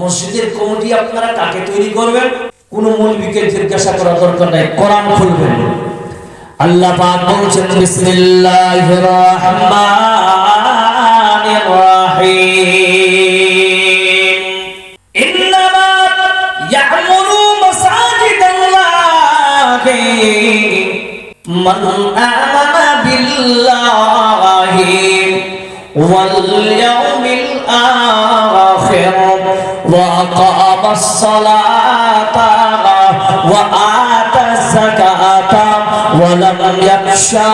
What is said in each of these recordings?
মসজিদের কমিটি আপনারা কাকে তৈরি করবেন? কোন মৌলবীকে জিজ্ঞাসা করা দরকার নাই, কোরআন খুলবেন। আল্লাহ পাক বলছেন, বিসমিল্লাহির রাহমানির রাহিম। ইন্নামা ইয়ামুরু মাসাজিদাল্লাহি মান আমানা বিল্লাহি ওয়াল ইয়াউমিল আখির وأقام الصلاة وآتى الزكاة ولم يخشى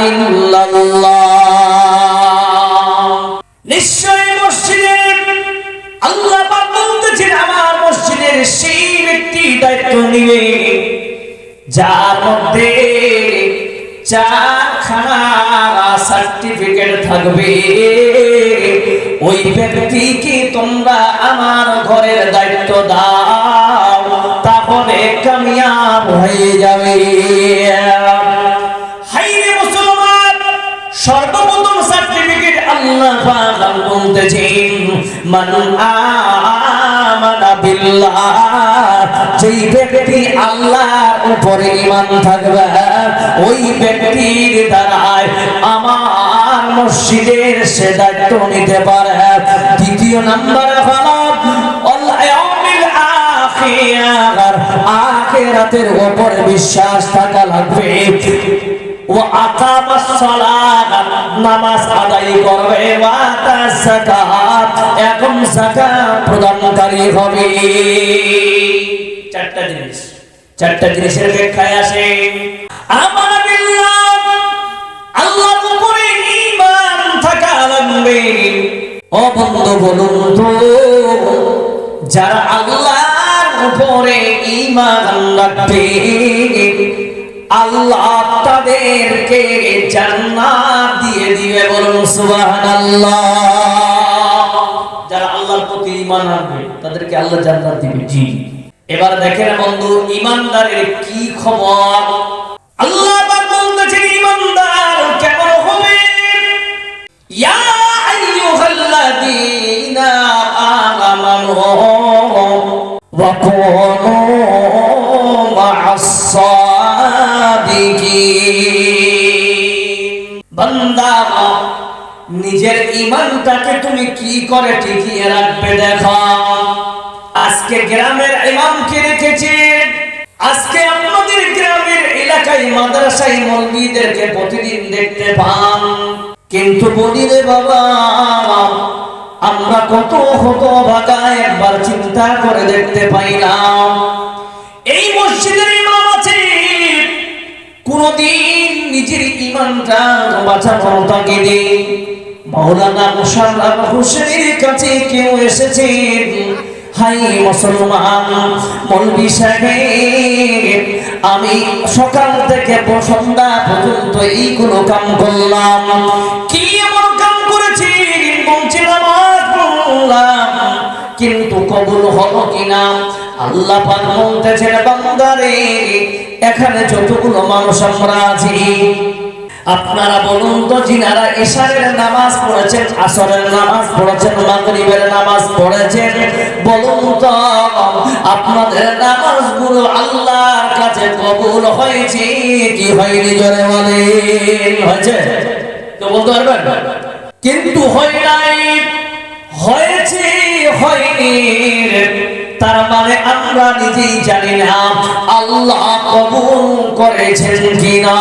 إلا الله নিশ্চয় মসজিদের আল্লাহ পাক বলতেছেন আমার মসজিদের সেই ব্যক্তি দায়িত্ব নিবে যার মধ্যে চারখানা সার্টিফিকেট থাকবে ওই ব্যক্তিকে তোমরা আমার ঘরের দায়িত্ব দাও, তাহলে কামিয়াব হয়ে যাবে। সর্বপ্রথম সার্টিফিকেট আল্লাহ পাক বলতেছেন মান আমানা বিল্লাহ। যেই ব্যক্তি আল্লাহর উপরে ঈমান থাকবে, ওই ব্যক্তির দ্বারাই আমার মসজিদের সে দায়িত্ব নিতে পারে। দ্বিতীয় নাম্বার হলো আখিরাতের উপর বিশ্বাস থাকা লাগবে। ও আকামাস নামাজ আদায় করবে। ওয়া আতাস এখন যাকাত প্রদানকারী হবে। চারটা জিনিস, চারটা জিনিসের ব্যাখ্যায় আসে আমার বিল্লাহ বলুন যারা আল্লাহর উপরে ঈমান রাখবে আল্লাহ তাদেরকে জান্নাত দিয়ে দিবে বলুন সুবহানাল্লাহ। যারা আল্লাহর প্রতি ঈমান আনবে, তাদেরকে আল্লাহ জান্নাত দিবে। জি। এবার দেখেন বন্ধু, ঈমানদারের কি খবর? মা'আস সাদিকিন বান্দা, নিজের ইমানটাকে তুমি কি করে টিকিয়ে রাখবে দেখো। আজকে গ্রামের ইমামকে রেখেছে। আজকে আপনাদের গ্রামের এলাকায় মাদ্রাসায় মৌলবীদেরকে প্রতিদিন দেখতে পান। কিন্তু বলি রে বাবা, আমরা কত হত চিন্তা করে দেখতে পাইলাম এই মসজিদের ইমাম আছে। কোনদিন নিজের ইমানটা বাঁচানোর তাগিদে মাওলানা মুশাররফ হোসেনের কাছে কেউ এসেছেন? হাই মুসলমান মৌলবি সাহেব, আমি সকাল থেকে সন্ধ্যা পর্যন্ত এইগুলো কাম করলাম। কি এমন কাম করেছি বলছি নামাজ পড়লাম। কিন্তু কবুল হলো কিনা? আল্লাহ পাক বলতেছেন, বান্দারে, এখানে যতগুলো মানুষ আমরা আছি, আপনারা বলুন তো, যিনারা এশারের নামাজ পড়েছেন, আসরের নামাজ পড়েছেন, মাগরিবের নামাজ পড়েছেন, বলুন তো, আপনাদের নামাজগুলো আল্লাহর কাছে কবুল হয়েছে কি হয়নি? জোরে বলেন, হয়েছে? তো বলতে পারবেন? হয়নি তার মানে আমরা নিজেই জানি না আল্লাহ কবুল করেছেন কিনা।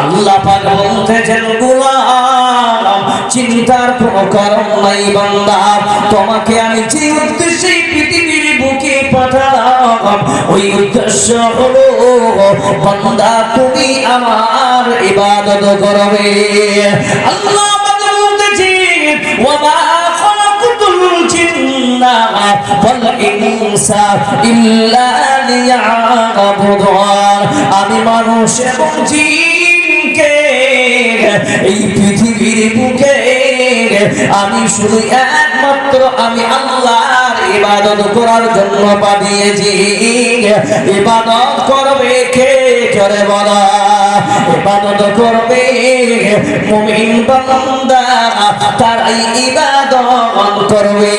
আল্লাহ পাক বলতেছেন চিন্তার কোনো কারণ নাই বান্দা। তোমাকে আমি যে উদ্দেশ্যে পৃথিবীর বুকে পাঠালাম, ওই উদ্দেশ্য হলো, বান্দা, তুমি আমার ইবাদত করবে। আল্লাহ পাক ওয়া আমি মানুষ এবং জিনকে এই পৃথিবীর বুকে আমি শুধু একমাত্র আমি আল্লাহর ইবাদত করার জন্য পাঠিয়েছি। ইবাদত করবে কে? করে বলা। ইবাদত করবে। মুমিন বান্দা তারাই ইবাদত করবে।